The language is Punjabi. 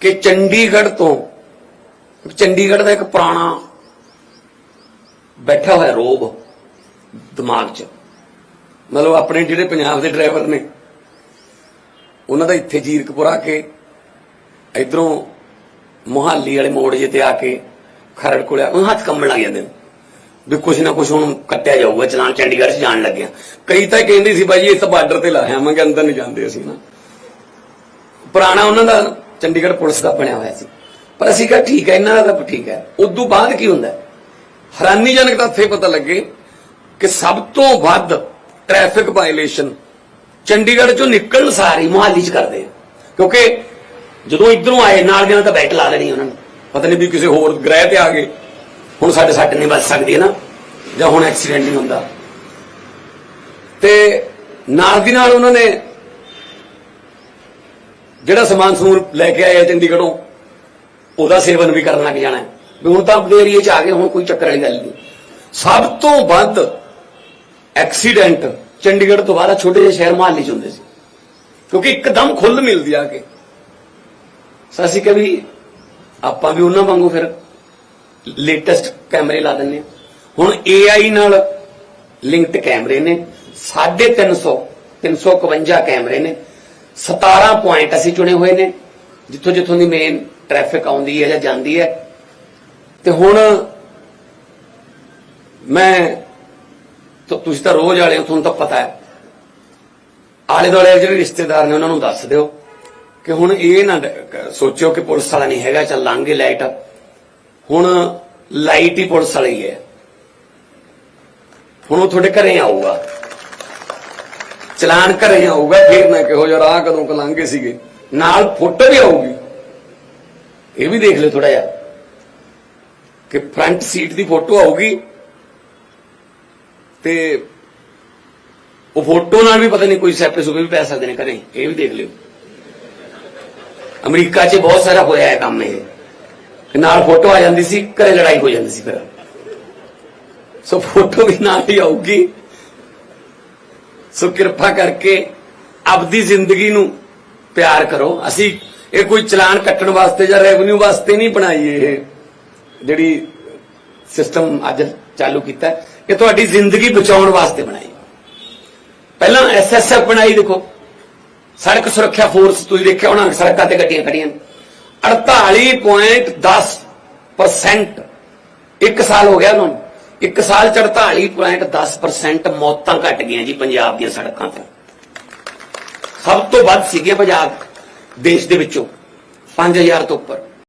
ਕਿ ਚੰਡੀਗੜ੍ਹ ਤੋਂ ਚੰਡੀਗੜ੍ਹ ਦਾ ਇੱਕ ਪੁਰਾਣਾ ਬੈਠਾ ਹੋਇਆ ਰੋਬ ਦਿਮਾਗ 'ਚ। ਮਤਲਬ ਆਪਣੇ ਜਿਹੜੇ ਪੰਜਾਬ ਦੇ ਡਰਾਈਵਰ ਨੇ, ਉਹਨਾਂ ਦਾ ਇੱਥੇ ਜੀਰਕਪੁਰ ਆ ਕੇ, ਇਧਰੋਂ ਮੁਹਾਲੀ ਵਾਲੇ ਮੋੜ ਜੇ ਤੇ ਆ ਕੇ ਖਰੜ ਕੋਲ ਆ ਉਹ ਹੱਥ ਕੰਬਣ ਲੱਗ ਜਾਂਦੇ ਨੇ। ਵੀ ਕੁਛ ਨਾ ਕੁਛ ਹੁਣ ਕੱਟਿਆ ਜਾਊਗਾ, ਚਲਾਨ ਚੰਡੀਗੜ੍ਹ 'ਚ ਜਾਣ ਲੱਗਿਆ। ਕਈ ਤਾਂ ਕਹਿੰਦੇ ਸੀ ਬਾਈ ਇਹ ਤਾਂ ਬਾਰਡਰ ਤੇ ਲਾਇਆ। ਮੈਂ ਅੰਦਰ ਨਹੀਂ ਜਾਂਦੇ ਅਸੀਂ ਨਾ। ਪੁਰਾਣਾ ਉਹਨਾਂ ਦਾ ਚੰਡੀਗੜ੍ਹ ਪੁਲਿਸ ਦਾ ਬਣਿਆ ਹੋਇਆ ਸੀ। ਪਰ ਅਸੀਂ ਕਿਹਾ, ਠੀਕ ਹੈ, ਇਹਨਾਂ ਦਾ ਤਾਂ ਠੀਕ ਹੈ। ਉਦੋਂ ਬਾਅਦ ਕੀ ਹੁੰਦਾ? ਹੈਰਾਨੀਜਨਕ ਤਾਂ ਇੱਥੇ ਪਤਾ ਲੱਗੇ ਕਿ ਸਭ ਤੋਂ ਵੱਧ ਟ੍ਰੈਫਿਕ ਵਾਇਲੇਸ਼ਨ ਚੰਡੀਗੜ੍ਹ ਚੋਂ ਨਿਕਲਣ ਸਾਰੀ ਮੁਹਾਲੀ ਚ ਕਰਦੇ ਕਿਉਂਕਿ ਜਦੋਂ ਇਧਰੋਂ ਆਏ, ਨਾਲ ਦੇ ਨਾਲ ਤਾਂ ਬੈਠ ਲਾ ਲੈਣੀ ਉਹਨਾਂ ਨੇ। ਪਤਾ ਨਹੀਂ ਵੀ ਕਿਸੇ ਹੋਰ ਗ੍ਰਹਿ ਤੇ ਆ ਗਏ। ਹੁਣ ਸਾਡੇ ਸੱਟ ਨਹੀਂ ਵੱਜ ਸਕਦੀ ਹੈ ਨਾ, ਜਾਂ ਹੁਣ ਐਕਸੀਡੈਂਟ ਨਹੀਂ ਹੁੰਦਾ। ਤੇ ਨਾਲ ਦੀ ਨਾਲ ਉਹਨਾਂ ਨੇ ਜਿਹੜਾ ਸਮਾਨ ਸਮੂਨ ਲੈ ਕੇ ਆਇਆ ਆ ਚੰਡੀਗੜ੍ਹੋਂ, ਉਹਦਾ ਸੇਵਨ ਵੀ ਕਰਨ ਲੱਗ ਜਾਣਾ ਵੀ ਹੁਣ ਤਾਂ ਆਪਣੇ ਏਰੀਏ 'ਚ ਆ ਗਏ, ਹੁਣ ਕੋਈ ਚੱਕਰ ਵਾਲੀ ਗੱਲ ਨਹੀਂ। ਸਭ ਤੋਂ ਵੱਧ ਐਕਸੀਡੈਂਟ ਚੰਡੀਗੜ੍ਹ ਤੋਂ ਬਾਅਦ ਛੋਟੇ ਜਿਹੇ ਸ਼ਹਿਰ ਮੁਹਾਲੀ 'ਚ ਹੁੰਦੇ ਸੀ। ਕਿਉਂਕਿ ਇੱਕਦਮ ਖੁੱਲ ਮਿਲਦੀ ਆ ਕੇ। ਸੋ ਅਸੀਂ ਕਿ ਵੀ, ਆਪਾਂ ਵੀ ਉਹਨਾਂ ਵਾਂਗੂ ਫਿਰ ਲੇਟੈਸਟ ਕੈਮਰੇ ਲਾ ਦਿੰਨੇ ਹਾਂ। ਹੁਣ AI ਨਾਲ ਲਿੰਕਡ ਕੈਮਰੇ ਨੇ 350 351 ਕੈਮਰੇ ਨੇ। 17 ਪੁਆਇੰਟ ਅਸੀਂ ਚੁਣੇ ਹੋਏ ਨੇ, ਜਿੱਥੋਂ ਜਿੱਥੋਂ ਦੀ ਮੇਨ ਟ੍ਰੈਫਿਕ ਆਉਂਦੀ ਹੈ ਜਾਂ ਜਾਂਦੀ ਹੈ। ਤੇ ਹੁਣ ਮੈਂ ਤੁਸੀਂ ਤਾਂ ਰੋਜ਼ ਵਾਲੇ ਹੋ, ਤੁਹਾਨੂੰ ਤਾਂ ਪਤਾ ਹੈ। ਆਲੇ ਦੁਆਲੇ ਜਿਹੜੇ ਰਿਸ਼ਤੇਦਾਰ ਨੇ, ਉਹਨਾਂ ਨੂੰ ਦੱਸ ਦਿਓ ਕਿ ਹੁਣ ਇਹ ਨਾ ਸੋਚਿਓ ਕਿ ਪੁਲਿਸ ਵਾਲਾ ਨਹੀਂ ਹੈਗਾ, ਚੱਲ ਲਾਂਗੇ ਲਾਈਟ ਹੁਣ ਲਾਈਟ ਹੀ ਪੁਲਿਸ ਵਾਲੀ ਹੈ। ਹੁਣ ਉਹ ਤੁਹਾਡੇ ਘਰੇ ਆਊਗਾ। ਚਲਾਨ ਘਰੇ ਆਊਗਾ, ਫਿਰ ਨਾ ਕਿਹੋ ਜਿਹਾ ਰਾਹ ਕਦੋਂ ਕਲਾਂਗੇ ਸੀਗੇ। ਨਾਲ ਫੋਟੋ ਵੀ ਆਊਗੀ। ਇਹ ਵੀ ਦੇਖ ਲਿਓ ਥੋੜਾ ਜਿਹਾ ਕਿ ਫਰੰਟ ਸੀਟ ਦੀ ਫੋਟੋ ਆਊਗੀ ਤੇ ਉਹ ਫੋਟੋ ਨਾਲ ਵੀ ਪਤਾ ਨਹੀਂ ਕੋਈ ਸੈਪਰੇ ਸੁਪੇ ਵੀ ਪੈ ਸਕਦੇ ਨੇ ਘਰੇ, ਇਹ ਵੀ ਦੇਖ ਲਿਓ। ਅਮਰੀਕਾ 'ਚ ਬਹੁਤ ਸਾਰਾ ਹੋਇਆ ਹੈ ਕੰਮ ਇਹ। ਨਾਲ ਫੋਟੋ ਆ ਜਾਂਦੀ ਸੀ, ਘਰੇ ਲੜਾਈ ਹੋ ਜਾਂਦੀ ਸੀ ਫਿਰ। ਸੋ ਫੋਟੋ ਵੀ ਨਾਲ ਹੀ ਆਊਗੀ। ਸੋ ਕਿਰਪਾ ਕਰਕੇ ਆਪਦੀ ਜ਼ਿੰਦਗੀ ਨੂੰ ਪਿਆਰ ਕਰੋ ਅਸੀਂ ਇਹ ਕੋਈ ਚਲਾਨ ਕੱਟਣ ਵਾਸਤੇ ਜਾਂ ਰੈਵਨਿਊ ਵਾਸਤੇ ਨਹੀਂ ਬਣਾਈ ਇਹ ਜਿਹੜੀ ਸਿਸਟਮ ਅੱਜ ਚਾਲੂ ਕੀਤਾ ਹੈ। ਇਹ ਤੁਹਾਡੀ ਜ਼ਿੰਦਗੀ ਬਚਾਉਣ ਵਾਸਤੇ ਬਣਾਈ ਪਹਿਲਾਂ ਐਸਐਸਐਫ ਬਣਾਈ ਦੇਖੋ ਸੜਕ ਸੁਰੱਖਿਆ ਫੋਰਸ ਤੁਸੀਂ ਦੇਖਿਆ ਉਹਨਾਂ ਸੜਕਾਂ ਤੇ ਗੱਡੀਆਂ ਖੜੀਆਂ ਨੇ। 48.10% ਇੱਕ ਸਾਲ ਹੋ ਗਿਆ ਉਹਨਾਂ ਨੂੰ ਇੱਕ ਸਾਲ ਚ 48.10% ਮੌਤਾਂ ਘਟ ਗਈਆਂ ਜੀ ਪੰਜਾਬ ਦੀਆਂ ਸੜਕਾਂ ਤੇ। ਸਭ ਤੋਂ ਵੱਧ ਸੀਗੇ ਪੰਜਾਬ ਦੇਸ਼ ਦੇ ਵਿੱਚੋਂ 5000 ਤੋਂ ਉੱਪਰ।